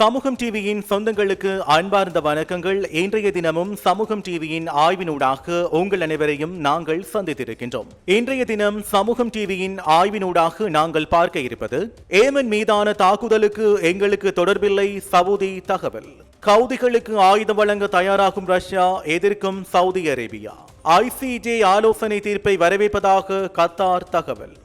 சமூகம் டிவியின் சொந்தங்களுக்கு அன்பார்ந்த வணக்கங்கள். இன்றைய தினமும் சமூகம் டிவியின் ஆய்வினூடாக உங்கள் அனைவரையும் நாங்கள் சந்தித்திருக்கின்றோம். இன்றைய தினம் சமூகம் டிவியின் ஆய்வினூடாக நாங்கள் பார்க்க இருப்பது ஏமன் மீதான தாக்குதலுக்கு எங்களுக்கு தொடர்பில்லை சவுதி தகவல். கவுதிகளுக்கு ஆயுதம் வழங்க தயாராகும் ரஷ்யா எதிர்க்கும் சவுதி அரேபியா. ஐசிஜே ஆலோசனை தீர்ப்பை வரவேற்பதாக கத்தார் தகவல்.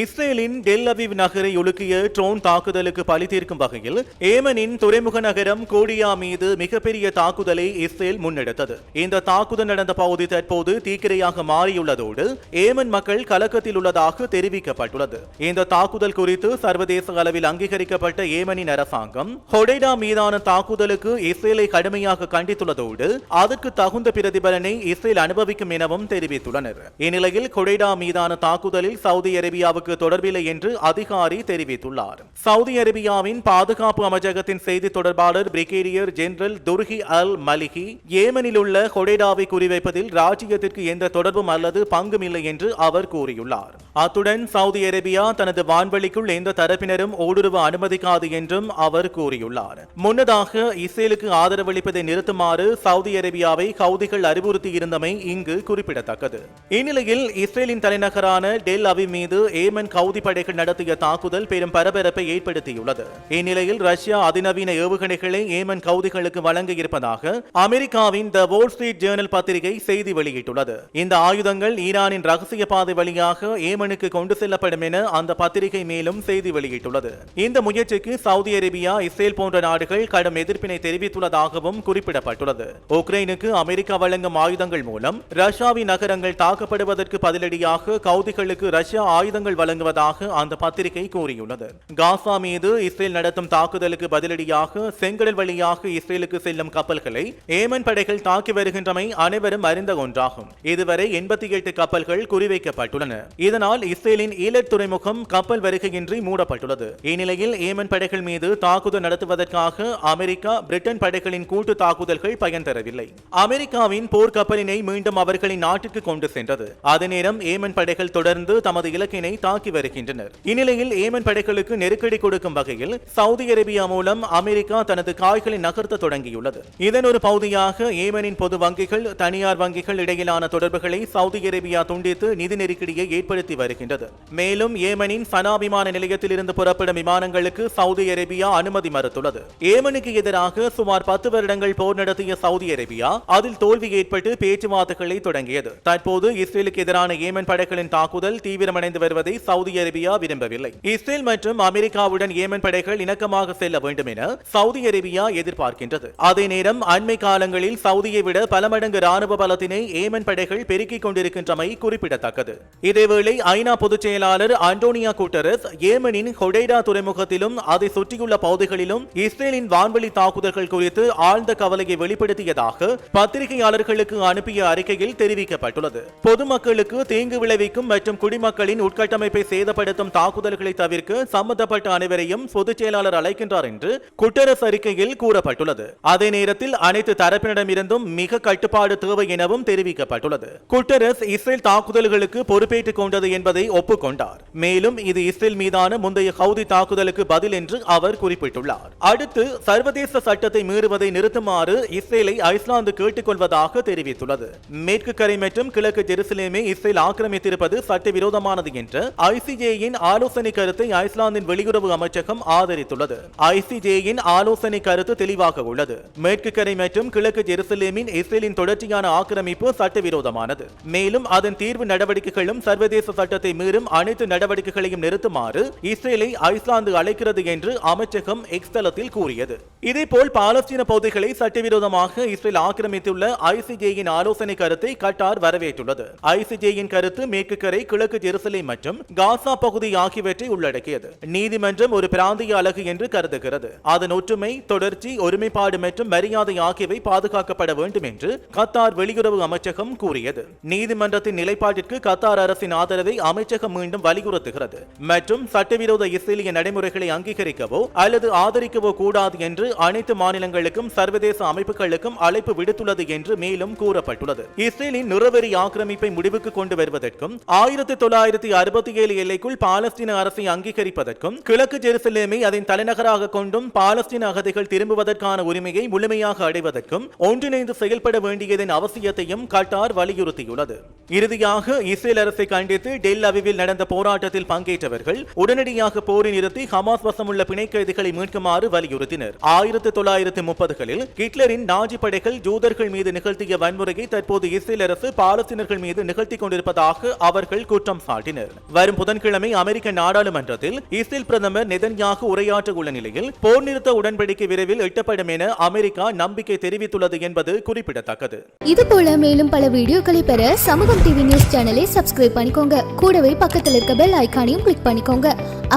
இஸ்ரேலின் டெல் அவிவ் நகரை ஒழுக்கிய ட்ரோன் தாக்குதலுக்கு பழி தீர்க்கும் வகையில் ஏமனின் துறைமுக நகரம் கோடியா மீது மிகப்பெரிய தாக்குதலை இஸ்ரேல் முன்னெடுத்தது. இந்த தாக்குதல் நடந்த பகுதி தற்போது தீக்கிரையாக மாறியுள்ளதோடு ஏமன் மக்கள் கலக்கத்தில் உள்ளதாக தெரிவிக்கப்பட்டுள்ளது. இந்த தாக்குதல் குறித்து சர்வதேச அளவில் அங்கீகரிக்கப்பட்ட ஏமனின் அரசாங்கம் ஹொடைடா மீதான தாக்குதலுக்கு இஸ்ரேலை கடுமையாக கண்டித்துள்ளதோடு அதற்கு தகுந்த பிரதிபலனை இஸ்ரேல் அனுபவிக்கும் எனவும் தெரிவித்துள்ளனர். இந்நிலையில் கொடைடா மீதான தாக்குதலில் சவுதி அரேபியாவுக்கு சம்பவத்துக்கு தொடர்பில்லை என்று அதிகாரி தெரிவித்துள்ளார். சவுதி அரேபியாவின் பாதுகாப்பு அமைச்சகத்தின் செய்தி தொடர்பாளர் brigadier general Turki al Maliki ஏமனில் உள்ள கொடைடாவை குறிவைப்பதில் ராஜ்யத்திற்கு எந்த தொடர்பும் அல்லது பங்கும் இல்லை என்று அவர் கூறியுள்ளார். அத்துடன் சவுதி அரேபியா தனது வான்வெளிக்குள் எந்த தரப்பினரும் ஊடுருவ அனுமதிக்காது என்றும் அவர் கூறியுள்ளார். முன்னதாக இஸ்ரேலுக்கு ஆதரவளிப்பதை நிறுத்துமாறு சவுதி அரேபியாவை கவுதிகள் அறிவுறுத்தியிருந்தமை இங்கு குறிப்பிடத்தக்கது. இந்நிலையில் இஸ்ரேலின் தலைநகரான டெல் அவி மீது ஏமன் கவுதி படைகள் நடத்திய தாக்குதல் பெரும் பரபரப்பை ஏற்படுத்தியுள்ளது. இந்நிலையில் ரஷ்யா அதிநவீன ஏவுகணைகளை ஏமன் கவுதிகளுக்கு வழங்க இருப்பதாக அமெரிக்காவின் த வோல் ஸ்ட்ரீட் ஜேர்னல் பத்திரிகை செய்தி வெளியிட்டுள்ளது இந்த ஆயுதங்கள் ஈரானின் ரகசிய பாதை வழியாக ஏமனுக்கு கொண்டு செல்லப்படும் என அந்த பத்திரிகை மேலும் செய்தி வெளியிட்டுள்ளது இந்த முயற்சிக்கு சவுதி அரேபியா இஸ்ரேல் போன்ற நாடுகள் கடும் எதிர்ப்பினை தெரிவித்துள்ளதாகவும் குறிப்பிடப்பட்டுள்ளது உக்ரைனுக்கு அமெரிக்கா வழங்கும் ஆயுதங்கள் மூலம் ரஷ்யாவின் நகரங்கள் தாக்கப்படுவதற்கு பதிலடியாக கவுதிகளுக்கு ரஷ்யா ஆயுதங்கள் வழங்குவதாக அந்த பத்திரிகை கூறியுள்ளது. காசா மீது இஸ்ரேல் நடத்தும் தாக்குதலுக்கு பதிலடியாக செங்கடல் வழியாக இஸ்ரேலுக்கு செல்லும் கப்பல்களை ஏமன் படைகள் தாக்கி வருகின்றமை அனைவரும் அறிந்த ஒன்றாகும். இதுவரை எண்பத்தி எட்டு கப்பல்கள் குறிவைக்கப்பட்டுள்ளன. இதனால் இஸ்ரேலின் ஈலட் துறைமுகம் கப்பல் வருகையின்றி மூடப்பட்டுள்ளது. இந்நிலையில் ஏமன் படைகள் மீது தாக்குதல் நடத்துவதற்காக அமெரிக்கா பிரிட்டன் படைகளின் கூட்டு தாக்குதல்கள் பயன் தரவில்லை. அமெரிக்காவின் போர்க்கப்பலினை மீண்டும் அவர்களின் நாட்டுக்கு கொண்டு சென்றது. அதே நேரம் ஏமன் படைகள் தொடர்ந்து தமது இலக்கினை தாக்கி வருகின்றனர். இந்நிலையில் ஏமன் படைகளுக்கு நெருக்கடி கொடுக்கும் வகையில் சவுதி அரேபியா மூலம் அமெரிக்கா தனது காய்களை நகர்த்த தொடங்கியுள்ளது. இதன் ஒரு பகுதியாக ஏமனின் பொது வங்கிகள் தனியார் வங்கிகள் இடையிலான தொடர்புகளை சவுதி அரேபியா துண்டித்து நிதி நெருக்கடியை ஏற்படுத்தி வருகின்றது. மேலும் ஏமனின் சனா விமான நிலையத்தில் இருந்து புறப்படும் விமானங்களுக்கு சவுதி அரேபியா அனுமதி மறுத்துள்ளது. ஏமனுக்கு எதிராக சுமார் பத்து வருடங்கள் போர் நடத்திய சவுதி அரேபியா அதில் தோல்வி ஏற்பட்டு பேச்சுவார்த்தைகளை தொடங்கியது. தற்போது இஸ்ரேலுக்கு எதிரான ஏமன் படைகளின் தாக்குதல் தீவிரமடைந்து வருவதை செல்வதை சவுதி அரேபியா விரும்பவில்லை. இஸ்ரேல் மற்றும் அமெரிக்காவுடன் ஏமன் படைகள் இணக்கமாக செல்ல வேண்டும் என சவுதி அரேபியா எதிர்பார்க்கின்றது. அதே நேரம் அண்மை காலங்களில் சவுதியை விட பல மடங்கு ராணுவ பலத்தினை ஏமன் படைகள் பெருக்கிக் கொண்டிருக்கின்றமை குறிப்பிடத்தக்கது. இதேவேளை ஐநா பொதுச் செயலாளர் அண்டோனியா குட்டரஸ் ஏமனின் ஹொடைடா துறைமுகத்திலும் அதை சுற்றியுள்ள பகுதிகளிலும் இஸ்ரேலின் வான்வெளி தாக்குதல்கள் குறித்து ஆழ்ந்த கவலையை வெளிப்படுத்தியதாக பத்திரிகையாளர்களுக்கு அனுப்பிய அறிக்கையில் தெரிவிக்கப்பட்டுள்ளது. பொதுமக்களுக்கு தீங்கு விளைவிக்கும் மற்றும் குடிமக்களின் உட்கட்டமைப்பை சேதப்படுத்தும் தாக்குதல்களை தவிர்க்க சம்பந்தப்பட்ட அனைவரையும் பொதுச் செயலாளர் அழைக்கின்றார் என்று குற்றரசு அறிக்கையில் கூறப்பட்டுள்ளது. அதே நேரத்தில் அனைத்து தரப்பினரிடமிருந்தும் மிக கட்டுப்பாடு தேவை எனவும் தெரிவிக்கப்பட்டுள்ளது. குட்டரஸ் இஸ்ரேல் தாக்குதல்களுக்கு பொறுப்பேற்றுக் கொண்டது என்பதை ஒப்புக்கொண்டார். மேலும் இது இஸ்ரேல் மீதான முந்தைய ஹவுதி தாக்குதலுக்கு பதில் என்று அவர் குறிப்பிட்டுள்ளார். அடுத்து சர்வதேச சட்டத்தை மீறுவதை நிறுத்துமாறு இஸ்ரேலை ஐஸ்லாந்து கேட்டுக்கொள்வதாக தெரிவித்துள்ளது. மேற்கு கரை மற்றும் கிழக்கு ஜெருசலேமை இஸ்ரேல் ஆக்கிரமித்திருப்பது சட்டவிரோதமானது என்று ஐசிஜேயின் ஆலோசனை கருத்தை ஐஸ்லாந்தின் வெளியுறவு அமைச்சகம் ஆதரித்துள்ளது. ஐசிஜேயின் ஆலோசனை கருத்து தெளிவாக உள்ளது. மேற்கு கரை மற்றும் கிழக்கு ஜெருசலேமின் இஸ்ரேலின் தொடர்ச்சியான ஆக்கிரமிப்பு சட்டவிரோதமானது. மேலும் அதன் தீர்வு நடவடிக்கைகளும் சர்வதேச சட்டத்தை மீறும் அனைத்து நடவடிக்கைகளையும் நிறுத்துமாறு இஸ்ரேலை ஐஸ்லாந்து அழைக்கிறது என்று அமைச்சகம் எக்ஸ் தளத்தில் கூறியது. இதேபோல் பாலஸ்தீன பகுதிகளை சட்டவிரோதமாக இஸ்ரேல் ஆக்கிரமித்துள்ள ஐசிஜேயின் ஆலோசனை கருத்தை கட்டார் வரவேற்றுள்ளது. ஐசிஜேயின் கருத்து மேற்கு கரை கிழக்கு ஜெருசலேம் மற்றும் காசா பகுதி ஆகியவற்றை உள்ளடக்கியது. நீதிமன்றம் ஒரு பிராந்திய அலகு என்று கருதுகிறது. அதன் ஒற்றுமை தொடர்ச்சி ஒருமைப்பாடு மற்றும் மரியாதை ஆகியவை பாதுகாக்கப்பட வேண்டும் என்று கத்தார் வெளியுறவு அமைச்சகம் கூறியது. நீதிமன்றத்தின் நிலைப்பாட்டிற்கு கத்தார் அரசின் ஆதரவை அமைச்சகம் மீண்டும் வலியுறுத்துகிறது. மற்றும் சட்டவிரோத இஸ்ரேலிய நடைமுறைகளை அங்கீகரிக்கவோ அல்லது ஆதரிக்கவோ கூடாது என்று அனைத்து மாநிலங்களுக்கும் சர்வதேச அமைப்புகளுக்கும் அழைப்பு விடுத்துள்ளது என்று மேலும் கூறப்பட்டுள்ளது. இஸ்ரேலின் நிறவெறி ஆக்கிரமிப்பை முடிவுக்கு கொண்டு வருவதற்கும் ஆயிரத்தி தொள்ளாயிரத்தி அறுபத்தி முப்பத்தி எல்லைக்குள் பாலஸ்தீன அரசை அங்கீகரிப்பதற்கும் கிழக்கு ஜெருசலேமை அதன் தலைநகராக கொண்டும் பாலஸ்தீன அகதிகள் திரும்புவதற்கான உரிமையை முழுமையாக அடைவதற்கும் ஒன்றிணைந்து செயல்பட வேண்டியதன் அவசியத்தையும் கட்டார் வலியுறுத்தியுள்ளது. இறுதியாக இஸ்ரேல் அரசை கண்டித்து டெல் அவிவில் நடந்த போராட்டத்தில் பங்கேற்றவர்கள் உடனடியாக போரை நிறுத்தி ஹமாஸ் வசமுள்ள பிணை கைதிகளை மீட்குமாறு வலியுறுத்தினர். ஆயிரத்தி தொள்ளாயிரத்தி முப்பதுகளில் ஹிட்லரின் நாஜி படைகள் ஜூதர்கள் மீது நிகழ்த்திய வன்முறையை தற்போது இஸ்ரேல் அரசு பாலஸ்தீனர்கள் மீது நிகழ்த்திக் கொண்டிருப்பதாக அவர்கள் குற்றம் சாட்டினர். வரும் புதன்கிழமை அமெரிக்க நாடாளுமன்றத்தில் இஸ்ரேல் பிரதமர் நெதன்யாகு உரையாற்ற உள்ள நிலையில் போர் நிறுத்த உடன்படிக்கை விரைவில் எட்டப்படும் என அமெரிக்கா நம்பிக்கை தெரிவித்துள்ளது என்பது குறிப்பிடத்தக்கது. இது போல மேலும் பல வீடியோக்களை பெற சமூகம் டிவி நியூஸ் சேனலை சப்ஸ்கிரைப் பண்ணிக்கோங்க. கூடவே பக்கத்தில் இருக்க பெல் ஐக்கானையும் கிளிக் பண்ணிக்கோங்க.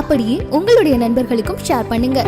அப்படியே உங்களுடைய நண்பர்களுக்கும் ஷேர் பண்ணுங்க.